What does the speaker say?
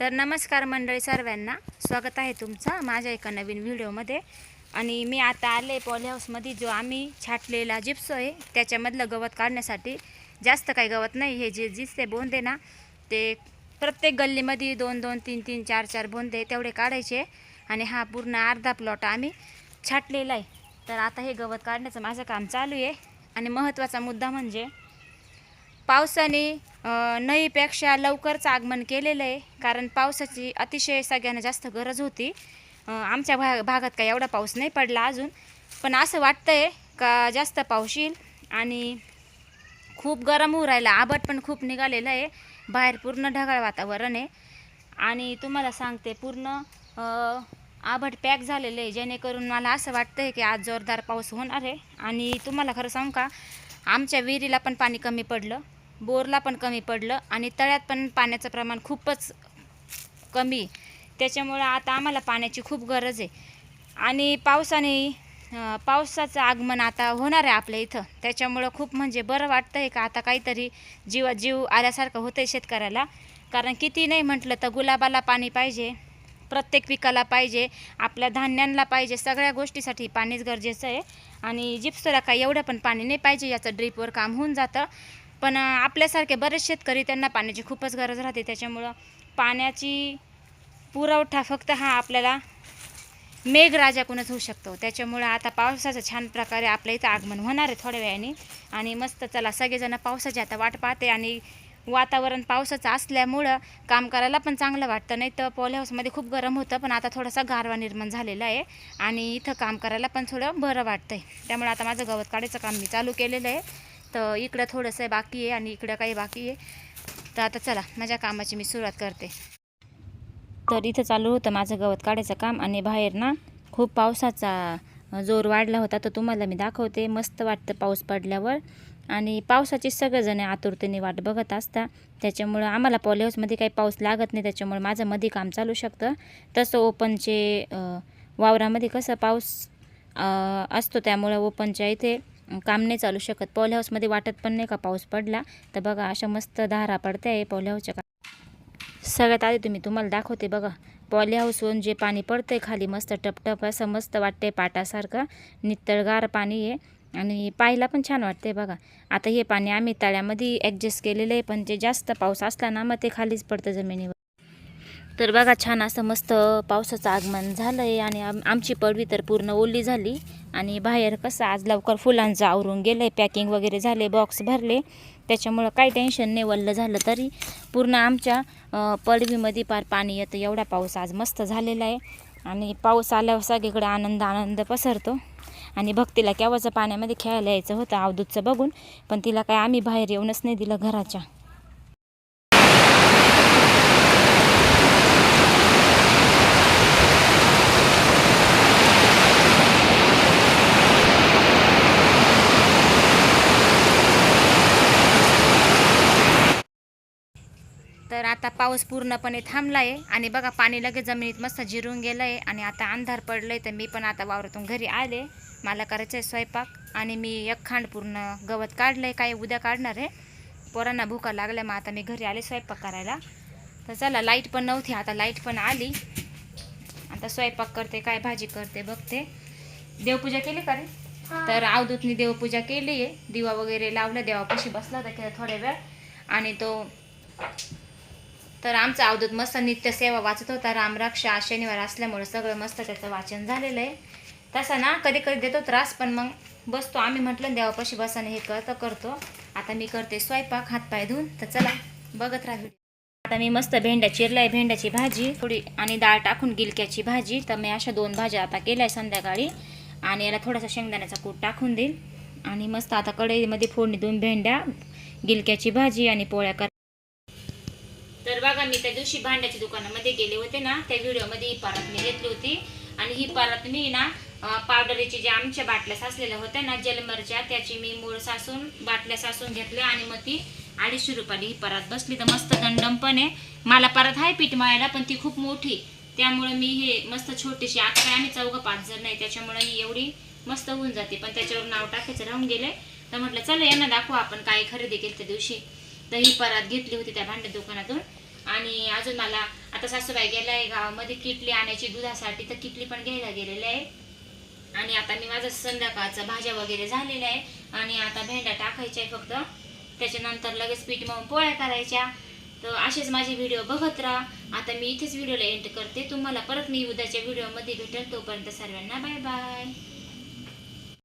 तर नमस्कार मंडळी सर्वांना. स्वागत आहे तुमचं माझ्या एका नवीन व्हिडिओमध्ये. आणि मी आता आले पॉली हाऊसमध्ये जो आम्ही छाटलेला जिप्सो आहे त्याच्यामधलं गवत काढण्यासाठी जास्त काही गवत नाही. हे जे जिसते बोंदे ना ते प्रत्येक गल्लीमध्ये दोन दोन तीन तीन चार चार बोंदे तेवढे काढायचे. आणि हा पूर्ण अर्धा प्लॉट आम्ही छाटलेला आहे. तर आता हे गवत काढण्याचं माझं काम चालू आहे. आणि महत्त्वाचा मुद्दा म्हणजे पावसाने नईपेक्षा लवकरच आगमन केलेलं आहे. कारण पावसाची अतिशय सगळ्यांना जास्त गरज होती. आमच्या भा भागात काही एवढा पाऊस नाही पडला अजून. पण असं वाटतं आहे का जास्त पाऊस येईल आणि खूप गरम होऊ राहिला. आबट पण खूप निघालेलं आहे. बाहेर पूर्ण ढगाळ वातावरण आहे. आणि तुम्हाला सांगते पूर्ण आभट पॅक झालेलं आहे. जेणेकरून मला असं वाटतं आहे की आज जोरदार पाऊस होणार आहे. आणि तुम्हाला खरं सांगू का आमच्या विहिरीला पण पाणी कमी पडलं. बोरला पण कमी पडलं आणि तळ्यात पण पाण्याचं प्रमाण खूपच कमी. त्याच्यामुळं आता आम्हाला पाण्याची खूप गरज आहे. आणि पावसाने पावसाचं आगमन आता होणार आहे आपल्या इथं. त्याच्यामुळं खूप म्हणजे बरं वाटतं आहे का आता काहीतरी जीव जीव आल्यासारखं होतं आहे शेतकऱ्याला. कारण किती नाही म्हटलं तर गुलाबाला पाणी पाहिजे प्रत्येक पिकाला पाहिजे आपल्या धान्यांना पाहिजे सगळ्या गोष्टीसाठी पाणीच गरजेचं आहे. आणि जिप्सला काही एवढं पण पाणी नाही पाहिजे याचं ड्रीपवर काम होऊन जातं. पण आपल्यासारखे बरेच शेतकरी त्यांना पाण्याची खूपच गरज राहते. त्याच्यामुळं पाण्याची पुरवठा फक्त हा आपल्याला मेघराजाकडूनच होऊ शकतो. त्याच्यामुळं आता पावसाचं छान प्रकारे आपल्या इथं आगमन होणार आहे थोड्या वेळाने. आणि मस्त चला सगळेजण पावसाची आता वाट पाहते आणि वातावरण पावसाचं असल्यामुळं काम करायला पण चांगलं वाटतं. नाही तर पॉली हाऊसमध्ये खूप गरम होतं पण आता थोडासा गारवा निर्माण झालेला आहे. आणि इथं काम करायला पण थोडं बरं वाटतं आहे त्यामुळे आता माझं गवत काढायचं काम मी चालू केलेलं आहे. तर इकडं थोडंसं बाकी आहे आणि इकडं काही बाकी आहे. तर आता चला माझ्या कामाची मी सुरुवात करते. तर इथं चालू होतं माझं गवत काढायचं काम आणि बाहेर ना खूप पावसाचा जोर वाढला होता. तर तुम्हाला मी दाखवते. मस्त वाटतं पाऊस पडल्यावर. आणि पावसाची सगळेजण आतुरतेने वाट बघत असता. त्याच्यामुळं आम्हाला पॉलिहाऊसमध्ये काही पाऊस लागत नाही. त्याच्यामुळे माझं मध्ये काम चालू शकतं. तसं ओपनचे वावरामध्ये कसं पाऊस असतो त्यामुळं ओपनच्या इथे काम नाही चालू शकत. पॉली हाऊसमध्ये वाटत पण नाही का पाऊस पडला? तर बघा अशा मस्त धारा पडते आहे पॉल हाऊसच्या सगळ्यात आधी तुम्ही तुम्हाला दाखवते बघा. पॉली हाऊसवरून जे पाणी पडतंय खाली मस्त टपटप असं मस्त वाटते पाटासारखं. नितळगार पाणी आहे. आणि पाहायला पण छान वाटते बघा. आता हे पाणी आम्ही तळ्यामध्ये ॲडजस्ट केलेलं आहे पण जे जास्त पाऊस असला ना मग ते खालीच पडतं जमिनीवर. तर बघा छान असं मस्त पावसाचं आगमन झालं आहे आणि आम आमची पडवी तर पूर्ण ओली झाली. आणि बाहेर कसं आज लवकर फुलांचं आवरून गेलं आहे पॅकिंग वगैरे झाले बॉक्स भरले. त्याच्यामुळं काही टेन्शन नाही वल्लं झालं तरी. पूर्ण आमच्या पडवीमध्ये पार पाणी येतं एवढा पाऊस आज मस्त झालेला आहे. आणि पाऊस आल्यावर सगळीकडे आनंद आनंद पसरतो. आणि भक्तीला केव्हाचं पाण्यामध्ये खेळायला यायचं होतं अवधूतचं बघून. पण तिला काय आम्ही बाहेर येऊनच नाही दिलं घराच्या तर आता पाऊस पूर्णपणे थांबला आहे आणि बघा पाणी लगेच जमिनीत मस्त जिरून गेलं आहे आणि आता अंधार पडलं आहे तर मी पण आता वावरातून घरी आले. मला करायचं आहे स्वयंपाक आणि मी एक खांड पूर्ण गवत काढलं आहे काही उद्या काढणार आहे? पोरांना भुका लागल्या मग आता मी घरी आले स्वयंपाक करायला. तर चला लाइट पण नव्हती आता लाइट पण आली. आता स्वयंपाक करते काय भाजी करते बघते. देवपूजा केली का रे? तर अवधूतनी देवपूजा केली आहे दिवा वगैरे लावला देवापाशी बसला होता की थोड्या वेळ. आणि तो तर आमचा अवधूत मस्त नित्य सेवा वाचत होता. रामरक्षा शनिवार असल्यामुळे सगळं मस्त त्याचं वाचन झालेलं आहे. तसा ना कधी कधी देतो त्रास पण मग बसतो आम्ही म्हटलं देवापाशी बसाने हे करतं करतो. आता मी करते स्वयंपाक हातपाय धुवून. तर चला बघत राहा. आता मी मस्त भेंड्या चिरलाय भेंड्याची भाजी. थोडी आणि डाळ टाकून गिलक्याची भाजी. तर मी अशा दोन भाज्या आता केल्या आहे संध्याकाळी. आणि याला थोडासा शेंगदाण्याचा कूट टाकून देईल आणि मस्त आता कढईमध्ये फोडणी दोन भेंड्या गिलक्याची भाजी आणि पोळ्या कर मी त्या दिवशी भांड्याच्या दुकानामध्ये गेले होते ना त्या व्हिडिओमध्ये ही पारात मी घेतली होती. आणि ही पारात मी ना पावडरीची जे आमच्या बाटल्या साचलेल्या होत्या ना जलमरच्या त्याची मी मूळ सासून बाटल्या सासून घेतल्या आणि मग ती अडीचशे रुपयाला ही परत बसली. तर मस्त दंडम पण आहे. मला परत आहे पीठ मळायला पण ती खूप मोठी. त्यामुळे मी हे मस्त छोटीशी आता काय आम्ही चौघं पाच जण नाही त्याच्यामुळे ही एवढी मस्त होऊन जाते. पण त्याच्यावर नाव टाकायचं राहून गेले. तर म्हटलं चला यांना दाखवू आपण काय खरेदी केली त्या दिवशी. तर ही परत घेतली होती त्या भांड्या दुकानातून. आणि अजून मला आता सासूबाई गेला आहे गावामध्ये किटली आणायची दुधासाठी तर किटली पण घ्यायला गेलेलं आहे. आणि आता मी माझं संध्याकाळचं भाज्या वगैरे झालेल्या आहे. आणि आता भेंड्या टाकायच्या आहे फक्त. त्याच्यानंतर लगेच पीठ मग पोळ्या करायच्या. तर असेच माझे व्हिडिओ बघत राहा. आता मी इथेच व्हिडिओला एंड करते. तुम्हाला परत मी उद्याच्या व्हिडिओमध्ये भेटेल. तोपर्यंत सर्वांना बाय बाय.